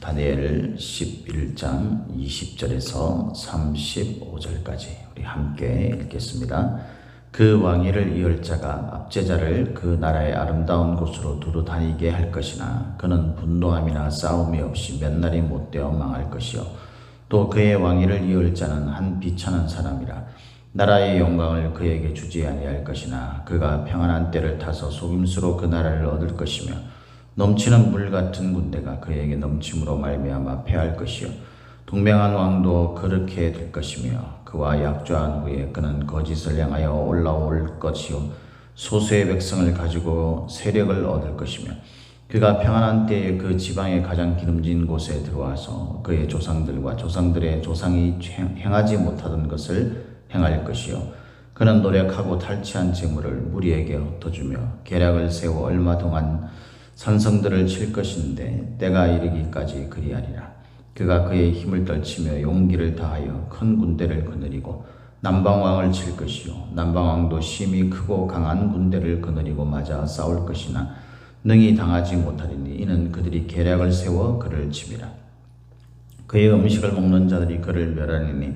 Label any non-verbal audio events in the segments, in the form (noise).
다니엘 11장 20절에서 35절까지 우리 함께 읽겠습니다. 그 왕위를 이을 자가 압제자를 그 나라의 아름다운 곳으로 두루 다니게 할 것이나 그는 분노함이나 싸움이 없이 몇 날이 못되어 망할 것이요 또 그의 왕위를 이을 자는 한 비천한 사람이라 나라의 영광을 그에게 주지 아니할 것이나 그가 평안한 때를 타서 속임수로 그 나라를 얻을 것이며 넘치는 물 같은 군대가 그에게 넘침으로 말미암아 패할 것이요. 동맹한 왕도 그렇게 될 것이며 그와 약조한 후에 그는 거짓을 향하여 올라올 것이요. 소수의 백성을 가지고 세력을 얻을 것이며 그가 평안한 때에 그 지방의 가장 기름진 곳에 들어와서 그의 조상들과 조상들의 조상이 행하지 못하던 것을 행할 것이요. 그는 노력하고 탈취한 재물을 무리에게 흩어주며 계략을 세워 얼마 동안 산성들을 칠 것인데 때가 이르기까지 그리하리라. 그가 그의 힘을 떨치며 용기를 다하여 큰 군대를 거느리고 남방왕을 칠 것이요. 남방왕도 심히 크고 강한 군대를 거느리고 맞아 싸울 것이나 능히 당하지 못하리니 이는 그들이 계략을 세워 그를 치미라 그의 음식을 먹는 자들이 그를 멸하리니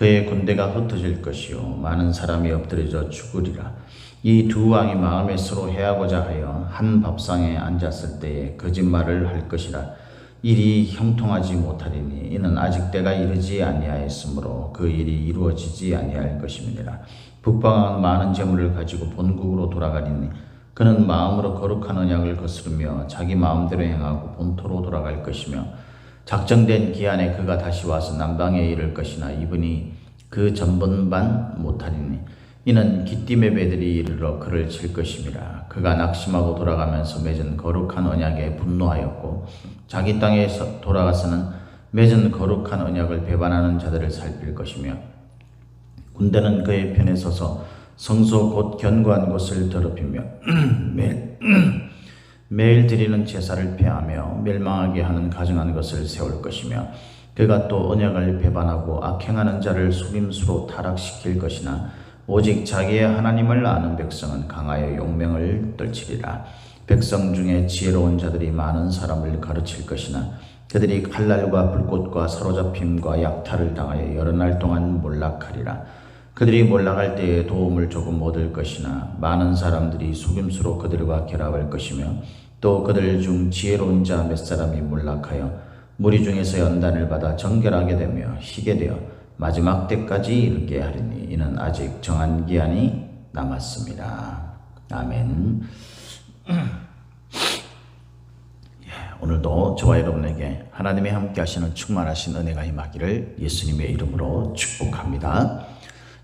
그의 군대가 흩어질 것이요. 많은 사람이 엎드려져 죽으리라. 이 두 왕이 마음에 서로 해하고자 하여 한 밥상에 앉았을 때에 거짓말을 할 것이라. 일이 형통하지 못하리니 이는 아직 때가 이르지 아니하였으므로 그 일이 이루어지지 아니할 것임이니라 북방은 많은 재물을 가지고 본국으로 돌아가리니 그는 마음으로 거룩한 언약을 거스르며 자기 마음대로 행하고 본토로 돌아갈 것이며 작정된 기한에 그가 다시 와서 남방에 이를 것이나 이분이 그 전번반 못하리니 이는 기띔의 배들이 이르러 그를 칠 것임이라. 그가 낙심하고 돌아가면서 맺은 거룩한 언약에 분노하였고 자기 땅에서 돌아가서는 맺은 거룩한 언약을 배반하는 자들을 살필 것이며 군대는 그의 편에 서서 성소 곧 견고한 곳을 더럽히며 (clears throat) (clears throat) 매일, 드리는 제사를 폐하며 멸망하게 하는 가증한 것을 세울 것이며 그가 또 언약을 배반하고 악행하는 자를 속임수로 타락시킬 것이나 오직 자기의 하나님을 아는 백성은 강하여 용맹을 떨치리라. 백성 중에 지혜로운 자들이 많은 사람을 가르칠 것이나 그들이 칼날과 불꽃과 사로잡힘과 약탈을 당하여 여러 날 동안 몰락하리라. 그들이 몰락할 때에 도움을 조금 얻을 것이나 많은 사람들이 속임수로 그들과 결합할 것이며 또 그들 중 지혜로운 자 몇 사람이 몰락하여 무리 중에서 연단을 받아 정결하게 되며 희게 되어 마지막 때까지 이르게 하리니 이는 아직 정한 기한이 남았습니다. 아멘. (clears throat) 예, 오늘도 저와 여러분에게 하나님의 함께 하시는 충만하신 은혜가 임하기를 예수님의 이름으로 축복합니다.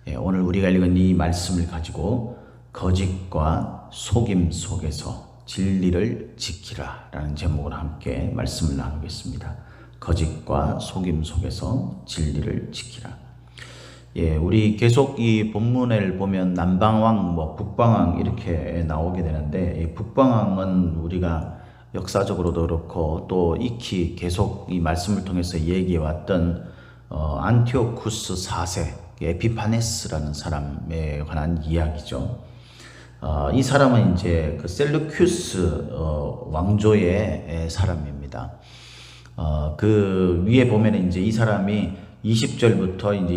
예, 오늘 우리가 읽은 이 말씀을 가지고 거짓과 속임 속에서 진리를 지키라 라는 제목으로 함께 말씀을 나누겠습니다. 거짓과 속임 속에서 진리를 지키라. 예, 우리 계속 이 본문을 보면 남방왕, 뭐 북방왕 이렇게 나오게 되는데 이 북방왕은 우리가 역사적으로도 그렇고 또 익히 계속 이 말씀을 통해서 얘기해 왔던 어, 안티오쿠스 4세 에피파네스라는 사람에 관한 이야기죠. 어, 이 사람은 이제 그 셀루큐스 어, 왕조의 사람입니다. 어, 그 위에 보면 이제 이 사람이 20절부터 이제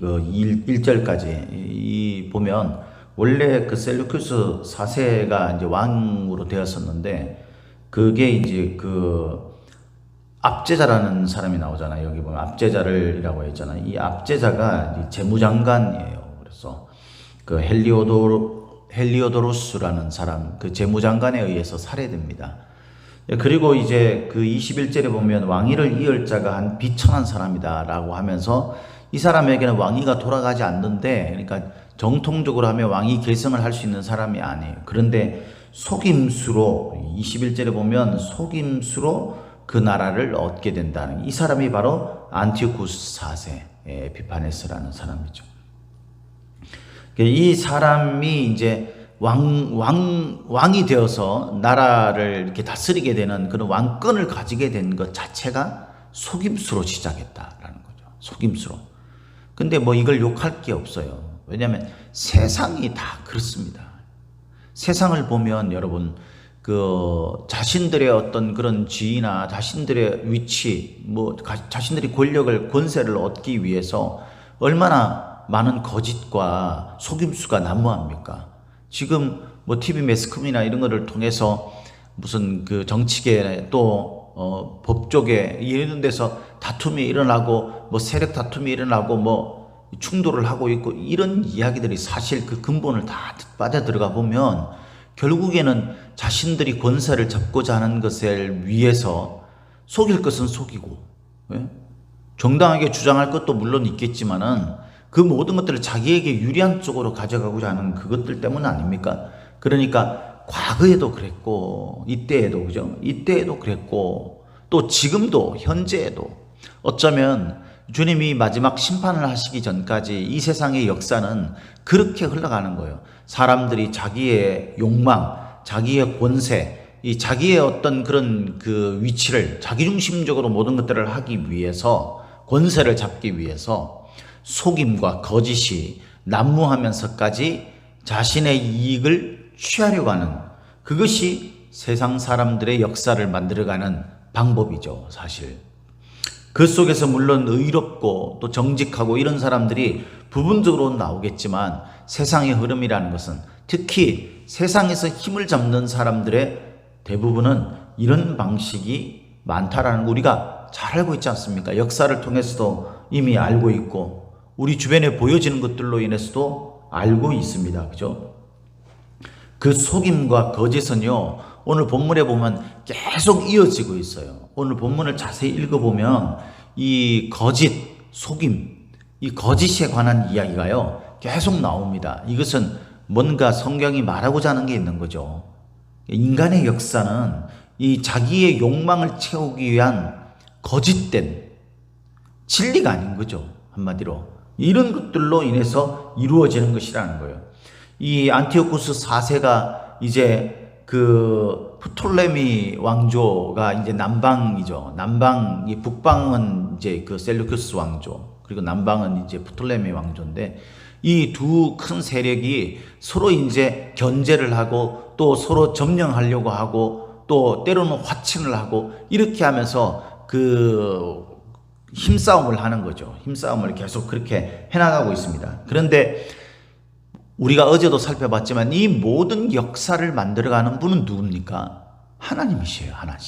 21절까지 이 보면 원래 그 셀루큐스 4세가 이제 왕으로 되었었는데 그게 이제 그 압제자라는 사람이 나오잖아요. 여기 보면 압제자를이라고 했잖아요. 이 압제자가 재무장관이에요. 그래서 그 헬리오도 헬리오도루스라는 사람 그 재무장관에 의해서 살해됩니다. 그리고 이제 그 21절에 보면 왕위를 이을 자가 한 비천한 사람이다라고 하면서 이 사람에게는 왕위가 돌아가지 않는데 그러니까 정통적으로 하면 왕위 결성을 할 수 있는 사람이 아니에요. 그런데 속임수로 21절에 보면 속임수로 그 나라를 얻게 된다는 이 사람이 바로 안티오쿠스 4세 에피파네스라는 사람이죠. 이 사람이 이제 왕, 왕, 왕이 되어서 나라를 이렇게 다스리게 되는 그런 왕권을 가지게 된 것 자체가 속임수로 시작했다라는 거죠. 속임수로. 근데 뭐 이걸 욕할 게 없어요. 왜냐하면 세상이 다 그렇습니다. 세상을 보면 여러분 그 자신들의 어떤 그런 지위나 자신들의 위치, 뭐 가- 자신들이 권력을 권세를 얻기 위해서 얼마나 많은 거짓과 속임수가 난무합니까? 지금 뭐 TV 매스컴이나 이런 거를 통해서 무슨 그 정치계 또 어, 법조계 이런 데서 다툼이 일어나고 뭐 세력 다툼이 일어나고 뭐 충돌을 하고 있고 이런 이야기들이 사실 그 근본을 다 빠져 들어가 보면 결국에는 자신들이 권세를 잡고자 하는 것을 위해서 속일 것은 속이고 예? 정당하게 주장할 것도 물론 있겠지만은 그 모든 것들을 자기에게 유리한 쪽으로 가져가고자 하는 그것들 때문 아닙니까? 그러니까 과거에도 그랬고 이때에도 그죠? 이때에도 그랬고 또 지금도 현재에도 어쩌면 주님이 마지막 심판을 하시기 전까지 이 세상의 역사는 그렇게 흘러가는 거예요. 사람들이 자기의 욕망, 자기의 권세, 이 자기의 어떤 그런 그 위치를 자기중심적으로 모든 것들을 하기 위해서 권세를 잡기 위해서 속임과 거짓이 난무하면서까지 자신의 이익을 취하려고 하는 그것이 세상 사람들의 역사를 만들어가는 방법이죠, 사실. 그 속에서 물론 의롭고 또 정직하고 이런 사람들이 부분적으로 나오겠지만 세상의 흐름이라는 것은 특히 세상에서 힘을 잡는 사람들의 대부분은 이런 방식이 많다라는 거 우리가 잘 알고 있지 않습니까? 역사를 통해서도 이미 알고 있고 우리 주변에 보여지는 것들로 인해서도 알고 있습니다. 그죠? 그 속임과 거짓은요, 오늘 본문에 보면 계속 이어지고 있어요. 오늘 본문을 자세히 읽어보면 이 거짓, 속임, 이 거짓에 관한 이야기가요, 계속 나옵니다. 이것은 뭔가 성경이 말하고자 하는 게 있는 거죠. 인간의 역사는 이 자기의 욕망을 채우기 위한 거짓된 진리가 아닌 거죠. 한마디로. 이런 것들로 인해서 이루어지는 것이라는 거예요. 이 안티오쿠스 4세가 이제 그 프톨레미 왕조가 이제 남방이죠. 남방, 이 북방은 이제 그 셀루크스 왕조, 그리고 남방은 이제 프톨레미 왕조인데 이 두 큰 세력이 서로 이제 견제를 하고 또 서로 점령하려고 하고 또 때로는 화친을 하고 이렇게 하면서 그 힘싸움을 하는 거죠. 힘싸움을 계속 그렇게 해나가고 있습니다. 그런데 우리가 어제도 살펴봤지만 이 모든 역사를 만들어가는 분은 누굽니까? 하나님이시에요, 하나님.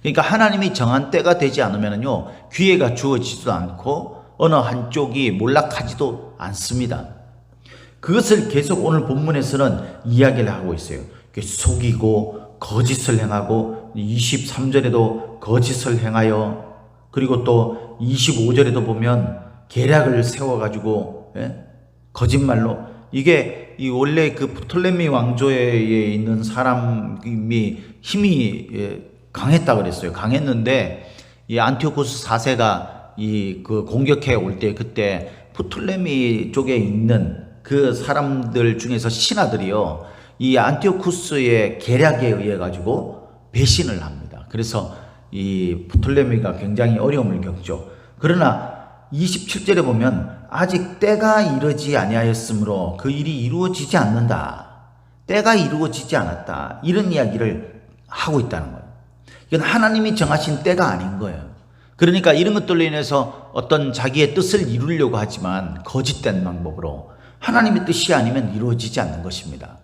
그러니까 하나님이 정한 때가 되지 않으면요, 기회가 주어지지도 않고 어느 한쪽이 몰락하지도 않습니다. 그것을 계속 오늘 본문에서는 이야기를 하고 있어요. 속이고 거짓을 행하고 23절에도 거짓을 행하여 그리고 또 25절에도 보면 계략을 세워가지고 예? 거짓말로 이게 이 원래 그 프톨레미 왕조에 있는 사람이 힘이 예, 강했다 그랬어요. 강했는데 이 안티오코스 4세가 이 그 공격해 올 때 그때 프톨레미 쪽에 있는 그 사람들 중에서 신하들이요. 이 안티오쿠스의 계략에 의해 가지고 배신을 합니다. 그래서 이 프톨레미가 굉장히 어려움을 겪죠. 그러나 27절에 보면 아직 때가 이르지 아니하였으므로 그 일이 이루어지지 않는다. 때가 이루어지지 않았다. 이런 이야기를 하고 있다는 거예요. 이건 하나님이 정하신 때가 아닌 거예요. 그러니까 이런 것들로 인해서 어떤 자기의 뜻을 이루려고 하지만 거짓된 방법으로 하나님의 뜻이 아니면 이루어지지 않는 것입니다.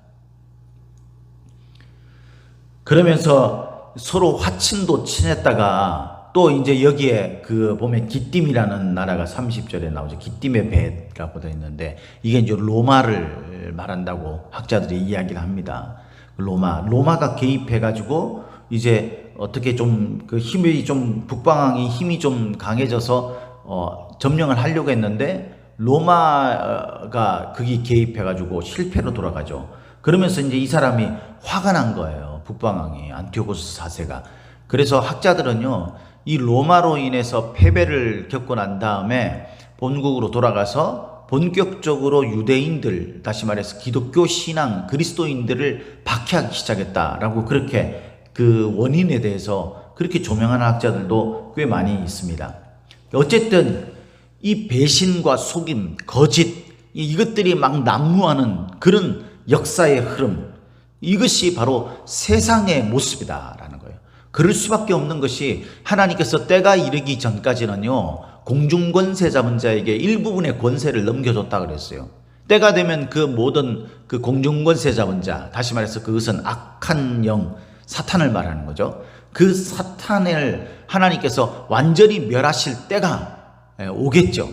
그러면서 서로 화친도 친했다가 또 이제 여기에 그 보면 기띔이라는 나라가 30절에 나오죠. 기띔의 배라고 되어 있는데 이게 이제 로마를 말한다고 학자들이 이야기를 합니다. 로마, 로마가 개입해가지고 이제 어떻게 좀 그 힘이 좀 북방항이 힘이 좀 강해져서 어, 점령을 하려고 했는데 로마가 거기 개입해가지고 실패로 돌아가죠. 그러면서 이제 이 사람이 화가 난 거예요. 북방왕이 안티오코스 4세가. 그래서 학자들은요, 이 로마로 인해서 패배를 겪고 난 다음에 본국으로 돌아가서 본격적으로 유대인들, 다시 말해서 기독교 신앙, 그리스도인들을 박해하기 시작했다라고 그렇게 그 원인에 대해서 그렇게 조명하는 학자들도 꽤 많이 있습니다. 어쨌든 이 배신과 속임, 거짓, 이- 이것들이 막 난무하는 그런 역사의 흐름, 이것이 바로 세상의 모습이다라는 거예요. 그럴 수밖에 없는 것이 하나님께서 때가 이르기 전까지는요, 공중 권세 잡은 자에게 일부분의 권세를 넘겨줬다 그랬어요. 때가 되면 그 모든 그 공중 권세 잡은 자, 다시 말해서 그것은 악한 영, 사탄을 말하는 거죠. 그 사탄을 하나님께서 완전히 멸하실 때가 예, 오겠죠.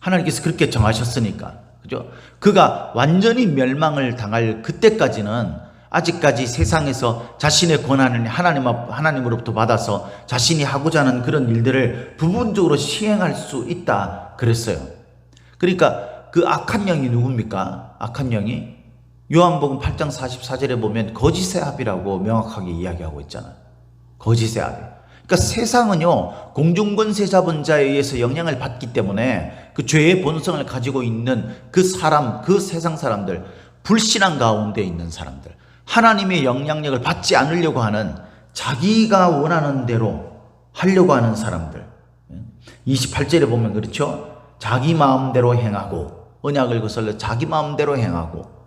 하나님께서 그렇게 정하셨으니까. 그죠? 그가 완전히 멸망을 당할 그때까지는 아직까지 세상에서 자신의 권한을 하나님 앞, 하나님으로부터 받아서 자신이 하고자 하는 그런 일들을 부분적으로 시행할 수 있다 그랬어요. 그러니까 그 악한 영이 누굽니까? 악한 영이 요한복음 8장 44절에 보면 거짓의 합이라고 명확하게 이야기하고 있잖아요. 거짓의 합이. 그러니까 세상은요, 공중권세 잡은 자에 의해서 영향을 받기 때문에 그 죄의 본성을 가지고 있는 그 사람, 그 세상 사람들, 불신앙 가운데 있는 사람들, 하나님의 영향력을 받지 않으려고 하는 자기가 원하는 대로 하려고 하는 사람들. 28절에 보면 그렇죠? 자기 마음대로 행하고, 언약을 거슬러 자기 마음대로 행하고,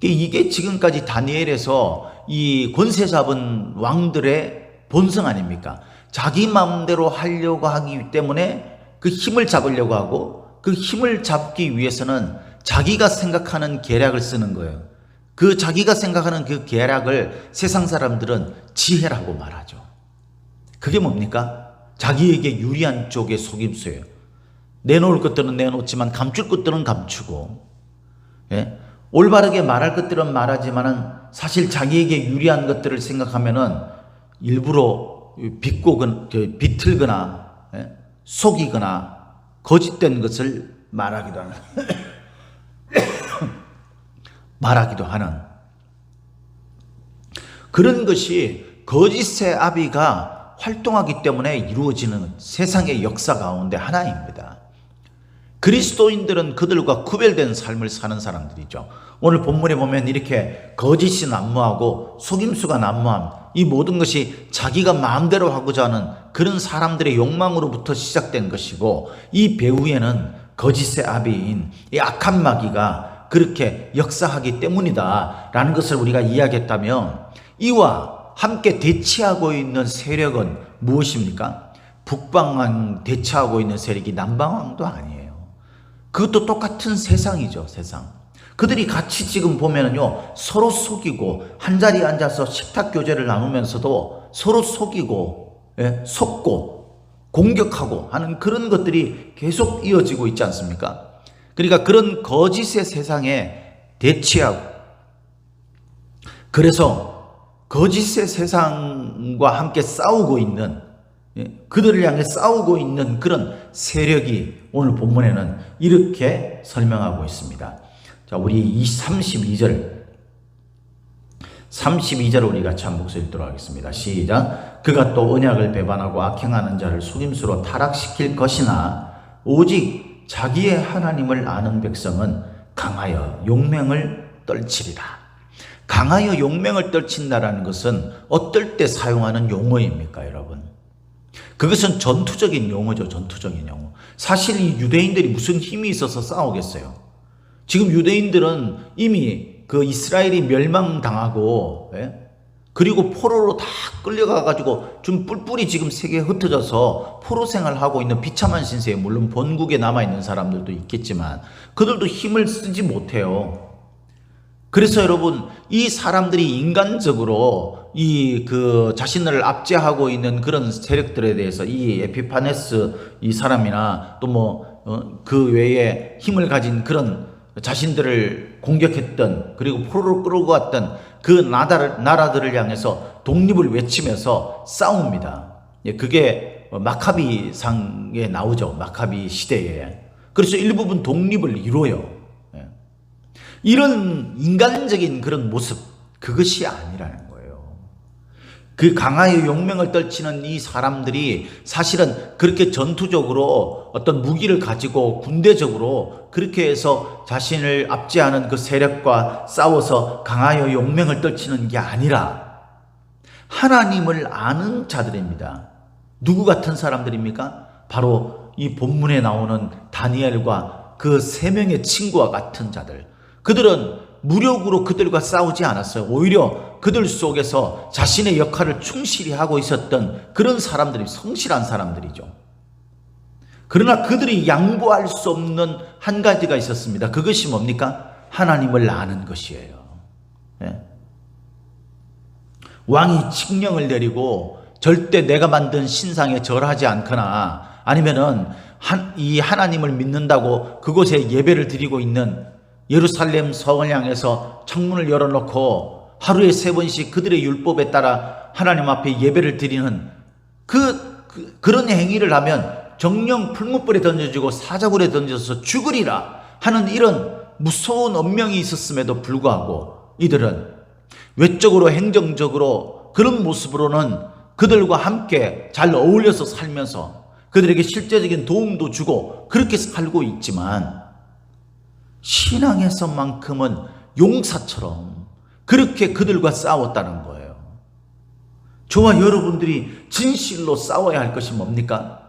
이게 지금까지 다니엘에서 이 권세 잡은 왕들의 본성 아닙니까? 자기 마음대로 하려고 하기 때문에 그 힘을 잡으려고 하고 그 힘을 잡기 위해서는 자기가 생각하는 계략을 쓰는 거예요. 그 자기가 생각하는 그 계략을 세상 사람들은 지혜라고 말하죠. 그게 뭡니까? 자기에게 유리한 쪽의 속임수예요. 내놓을 것들은 내놓지만 감출 것들은 감추고, 예? 올바르게 말할 것들은 말하지만은 사실 자기에게 유리한 것들을 생각하면은 일부러 비꼬건 비틀거나 예? 속이거나 거짓된 것을 말하기도 하는 (coughs) 말하기도 하는 그런 것이 거짓의 아비가 활동하기 때문에 이루어지는 세상의 역사 가운데 하나입니다. 그리스도인들은 그들과 구별된 삶을 사는 사람들이죠. 오늘 본문에 보면 이렇게 거짓이 난무하고 속임수가 난무함, 이 모든 것이 자기가 마음대로 하고자 하는 그런 사람들의 욕망으로부터 시작된 것이고, 이 배후에는 거짓의 아비인 이 악한 마귀가 그렇게 역사하기 때문이다. 라는 것을 우리가 이야기했다면, 이와 함께 대치하고 있는 세력은 무엇입니까? 북방왕 대치하고 있는 세력이 남방왕도 아니에요. 그것도 똑같은 세상이죠, 세상. 그들이 같이 지금 보면은요, 서로 속이고, 한 자리에 앉아서 식탁 교제를 나누면서도 서로 속이고, 예, 속고, 공격하고 하는 그런 것들이 계속 이어지고 있지 않습니까? 그러니까 그런 거짓의 세상에 대치하고, 그래서 거짓의 세상과 함께 싸우고 있는 예, 그들을 향해 싸우고 있는 그런 세력이 오늘 본문에는 이렇게 설명하고 있습니다. 자, 우리 32절 32절 우리 같이 한 목소리 읽도록 하겠습니다. 시작. 그가 또 언약을 배반하고 악행하는 자를 속임수로 타락시킬 것이나 오직 자기의 하나님을 아는 백성은 강하여 용맹을 떨치리라. 강하여 용맹을 떨친다라는 것은 어떨 때 사용하는 용어입니까, 여러분? 그것은 전투적인 용어죠, 전투적인 용어. 사실 이 유대인들이 무슨 힘이 있어서 싸우겠어요? 지금 유대인들은 이미 그 이스라엘이 멸망당하고, 예? 그리고 포로로 다 끌려가가지고 좀 뿔뿔이 지금 세계에 흩어져서 포로 생활하고 있는 비참한 신세에 물론 본국에 남아있는 사람들도 있겠지만 그들도 힘을 쓰지 못해요. 그래서 여러분 이 사람들이 인간적으로 이 그 자신을 압제하고 있는 그런 세력들에 대해서 이 에피파네스 이 사람이나 또뭐그 외에 힘을 가진 그런 자신들을 공격했던 그리고 포로로 끌고 왔던 그 나라를, 나라들을 향해서 독립을 외치면서 싸웁니다. 예, 그게 마카비상에 나오죠. 마카비 시대에. 그래서 일부분 독립을 이루어요. 이런 인간적인 그런 모습, 그것이 아니라는 거예요. 그 강하여 용맹을 떨치는 이 사람들이 사실은 그렇게 전투적으로 어떤 무기를 가지고 군대적으로 그렇게 해서 자신을 압제하는 그 세력과 싸워서 강하여 용맹을 떨치는 게 아니라 하나님을 아는 자들입니다. 누구 같은 사람들입니까? 바로 이 본문에 나오는 다니엘과 그 세 명의 친구와 같은 자들. 그들은 무력으로 그들과 싸우지 않았어요. 오히려 그들 속에서 자신의 역할을 충실히 하고 있었던 그런 사람들이 성실한 사람들이죠. 그러나 그들이 양보할 수 없는 한 가지가 있었습니다. 그것이 뭡니까? 하나님을 아는 것이에요. 예. 왕이 칙령을 내리고 절대 내가 만든 신상에 절하지 않거나 아니면은 한, 이 하나님을 믿는다고 그곳에 예배를 드리고 있는 예루살렘 성을 향해서 창문을 열어놓고 하루에 세 번씩 그들의 율법에 따라 하나님 앞에 예배를 드리는 그, 그 그런 행위를 하면 정령 풀무불에 던져지고 사자굴에 던져서 죽으리라 하는 이런 무서운 언명이 있었음에도 불구하고 이들은 외적으로 행정적으로 그런 모습으로는 그들과 함께 잘 어울려서 살면서 그들에게 실제적인 도움도 주고 그렇게 살고 있지만 신앙에서만큼은 용사처럼 그렇게 그들과 싸웠다는 거예요. 저와 여러분들이 진실로 싸워야 할 것이 뭡니까?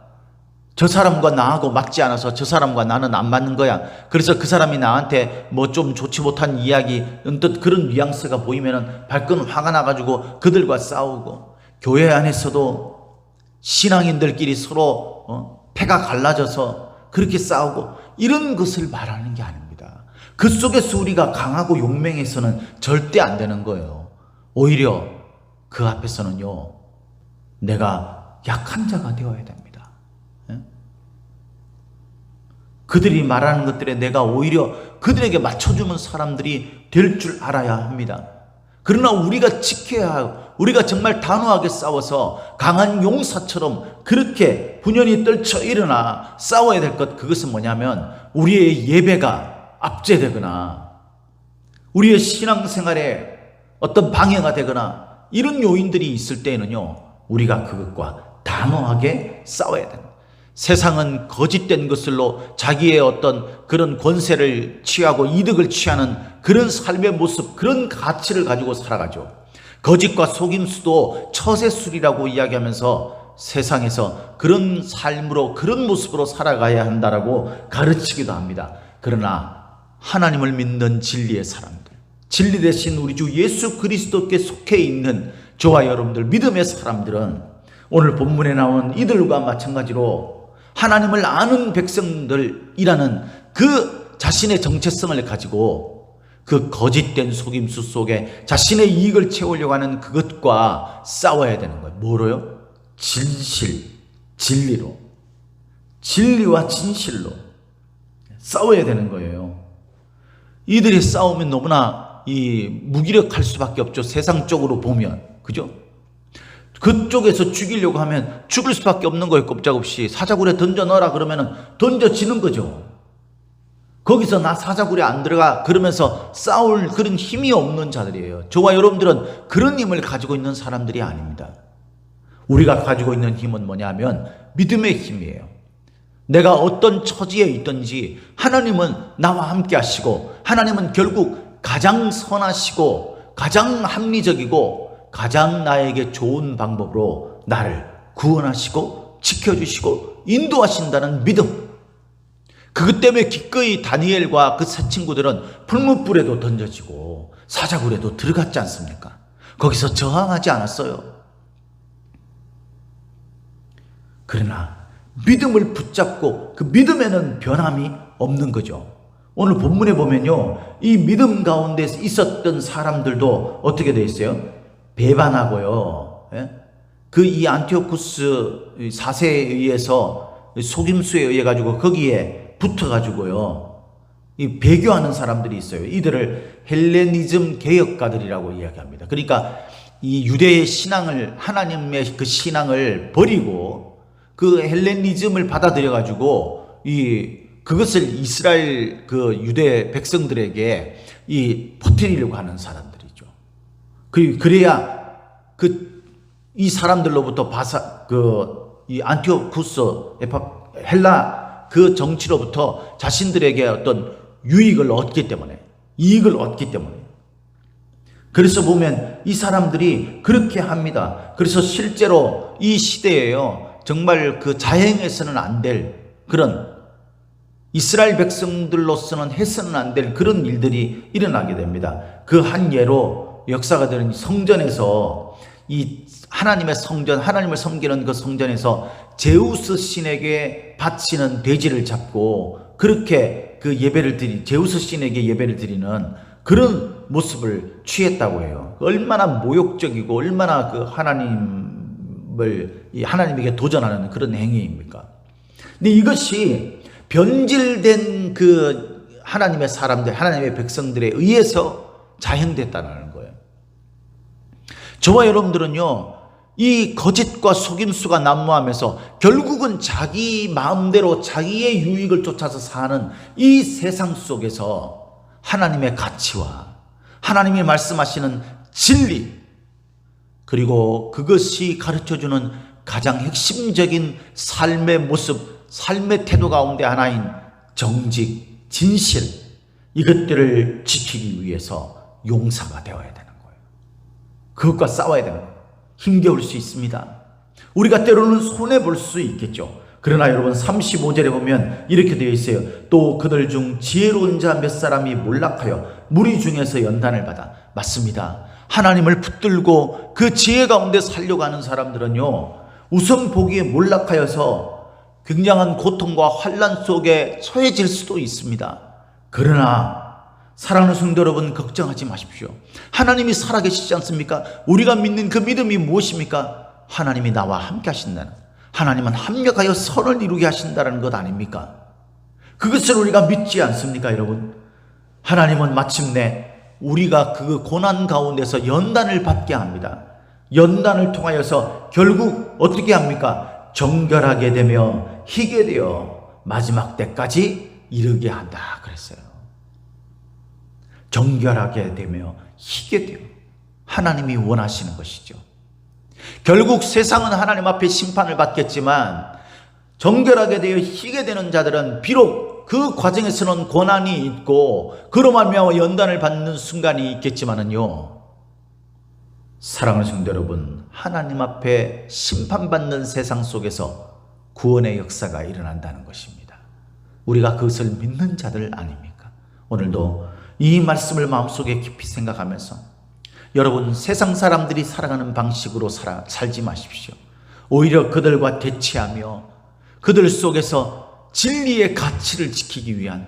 저 사람과 나하고 맞지 않아서 저 사람과 나는 안 맞는 거야. 그래서 그 사람이 나한테 뭐 좀 좋지 못한 이야기, 언뜻 그런 뉘앙스가 보이면은 발끈 화가 나가지고 그들과 싸우고 교회 안에서도 신앙인들끼리 서로 어? 패가 갈라져서 그렇게 싸우고 이런 것을 말하는 게 아닙니다. 그 속에서 우리가 강하고 용맹해서는 절대 안 되는 거예요. 오히려 그 앞에서는요, 내가 약한 자가 되어야 됩니다. 예? 그들이 말하는 것들에 내가 오히려 그들에게 맞춰주는 사람들이 될 줄 알아야 합니다. 그러나 우리가 지켜야 하고 우리가 정말 단호하게 싸워서 강한 용사처럼 그렇게 분연히 떨쳐 일어나 싸워야 될 것 그것은 뭐냐면 우리의 예배가 압제되거나 우리의 신앙생활에 어떤 방해가 되거나 이런 요인들이 있을 때에는요 우리가 그것과 단호하게 싸워야 됩니다. 세상은 거짓된 것을로 자기의 어떤 그런 권세를 취하고 이득을 취하는 그런 삶의 모습, 그런 가치를 가지고 살아가죠. 거짓과 속임수도 처세술이라고 이야기하면서 세상에서 그런 삶으로, 그런 모습으로 살아가야 한다라고 가르치기도 합니다. 그러나 하나님을 믿는 진리의 사람들, 진리 대신 우리 주 예수 그리스도께 속해 있는 저와 여러분들, 믿음의 사람들은 오늘 본문에 나온 이들과 마찬가지로 하나님을 아는 백성들이라는 그 자신의 정체성을 가지고 그 거짓된 속임수 속에 자신의 이익을 채우려고 하는 그것과 싸워야 되는 거예요. 뭐로요? 진실, 진리로. 진리와 진실로 싸워야 되는 거예요. 이들이 싸우면 너무나 이 무기력할 수밖에 없죠. 세상적으로 보면. 그죠? 그쪽에서 죽이려고 하면 죽을 수밖에 없는 거예요. 꼼짝없이. 사자굴에 던져 넣어라 그러면 던져지는 거죠. 거기서 나 사자굴에 안 들어가 그러면서 싸울 그런 힘이 없는 자들이에요. 저와 여러분들은 그런 힘을 가지고 있는 사람들이 아닙니다. 우리가 가지고 있는 힘은 뭐냐면 믿음의 힘이에요. 내가 어떤 처지에 있든지 하나님은 나와 함께 하시고 하나님은 결국 가장 선하시고 가장 합리적이고 가장 나에게 좋은 방법으로 나를 구원하시고 지켜주시고 인도하신다는 믿음. 그것 때문에 기꺼이 다니엘과 그 세 친구들은 풀무불에도 던져지고 사자굴에도 들어갔지 않습니까? 거기서 저항하지 않았어요. 그러나 믿음을 붙잡고 그 믿음에는 변함이 없는 거죠. 오늘 본문에 보면요. 이 믿음 가운데 있었던 사람들도 어떻게 돼 있어요? 배반하고요. 예? 그이 안티오쿠스 4세에 의해서 속임수에 의해 가지고 거기에 붙어 가지고요. 이 배교하는 사람들이 있어요. 이들을 헬레니즘 개혁가들이라고 이야기합니다. 그러니까 이 유대의 신앙을 하나님의 그 신앙을 버리고 그 헬레니즘을 받아들여 가지고 이 그것을 이스라엘 그 유대 백성들에게 이 퍼뜨리려고 하는 사람들이죠. 그 그래야 그 이 사람들로부터 바사 그 이 안티오쿠스 에파 헬라 그 정치로부터 자신들에게 어떤 유익을 얻기 때문에 이익을 얻기 때문에 그래서 보면 이 사람들이 그렇게 합니다. 그래서 실제로 이 시대에요. 정말 그 자행해서는 안 될 그런 이스라엘 백성들로서는 해서는 안 될 그런 일들이 일어나게 됩니다. 그 한 예로 역사가 되는 성전에서 이 하나님의 성전, 하나님을 섬기는 그 성전에서 제우스 신에게 바치는 돼지를 잡고 그렇게 그 예배를 드리, 제우스 신에게 예배를 드리는 그런 모습을 취했다고 해요. 얼마나 모욕적이고 얼마나 그 하나님 을, 이 하나님에게 도전하는 그런 행위입니까? 근데 이것이 변질된 그 하나님의 사람들, 하나님의 백성들에 의해서 자행됐다는 거예요. 저와 여러분들은요, 이 거짓과 속임수가 난무하면서 결국은 자기 마음대로 자기의 유익을 쫓아서 사는 이 세상 속에서 하나님의 가치와 하나님이 말씀하시는 진리, 그리고 그것이 가르쳐 주는 가장 핵심적인 삶의 모습, 삶의 태도 가운데 하나인 정직, 진실, 이것들을 지키기 위해서 용사가 되어야 되는 거예요. 그것과 싸워야 되는 거예요. 힘겨울 수 있습니다. 우리가 때로는 손해볼 수 있겠죠. 그러나 여러분 35절에 보면 이렇게 되어 있어요. 또 그들 중 지혜로운 자 몇 사람이 몰락하여 무리 중에서 연단을 받아 맞습니다. 하나님을 붙들고 그 지혜 가운데 살려고 하는 사람들은요. 우선 보기에 몰락하여서 굉장한 고통과 환란 속에 처해질 수도 있습니다. 그러나 사랑하는 성도 여러분 걱정하지 마십시오. 하나님이 살아계시지 않습니까? 우리가 믿는 그 믿음이 무엇입니까? 하나님이 나와 함께 하신다는 하나님은 합력하여 선을 이루게 하신다는 것 아닙니까? 그것을 우리가 믿지 않습니까, 여러분? 하나님은 마침내 우리가 그 고난 가운데서 연단을 받게 합니다. 연단을 통하여서 결국 어떻게 합니까? 정결하게 되며 희게 되어 마지막 때까지 이르게 한다 그랬어요. 정결하게 되며 희게 되어 하나님이 원하시는 것이죠. 결국 세상은 하나님 앞에 심판을 받겠지만 정결하게 되어 희게 되는 자들은 비록 그 과정에서는 고난이 있고 그로 말미암아 연단을 받는 순간이 있겠지만은요. 사랑하는 성도 여러분, 하나님 앞에 심판받는 세상 속에서 구원의 역사가 일어난다는 것입니다. 우리가 그것을 믿는 자들 아닙니까? 오늘도 이 말씀을 마음속에 깊이 생각하면서 여러분 세상 사람들이 살아가는 방식으로 살아, 살지 마십시오. 오히려 그들과 대치하며 그들 속에서 진리의 가치를 지키기 위한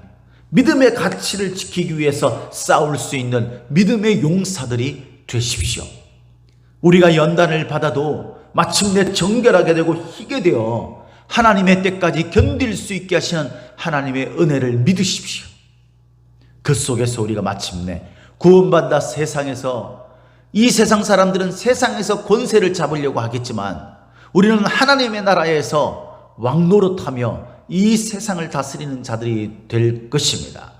믿음의 가치를 지키기 위해서 싸울 수 있는 믿음의 용사들이 되십시오. 우리가 연단을 받아도 마침내 정결하게 되고 희게 되어 하나님의 때까지 견딜 수 있게 하시는 하나님의 은혜를 믿으십시오. 그 속에서 우리가 마침내 구원받다 세상에서 이 세상 사람들은 세상에서 권세를 잡으려고 하겠지만 우리는 하나님의 나라에서 왕노릇하며 이 세상을 다스리는 자들이 될 것입니다.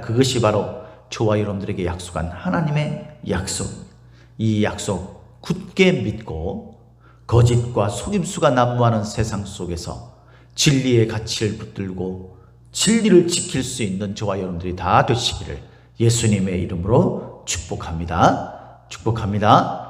그것이 바로 저와 여러분들에게 약속한 하나님의 약속. 이 약속 굳게 믿고 거짓과 속임수가 난무하는 세상 속에서 진리의 가치를 붙들고 진리를 지킬 수 있는 저와 여러분들이 다 되시기를 예수님의 이름으로 축복합니다. 축복합니다.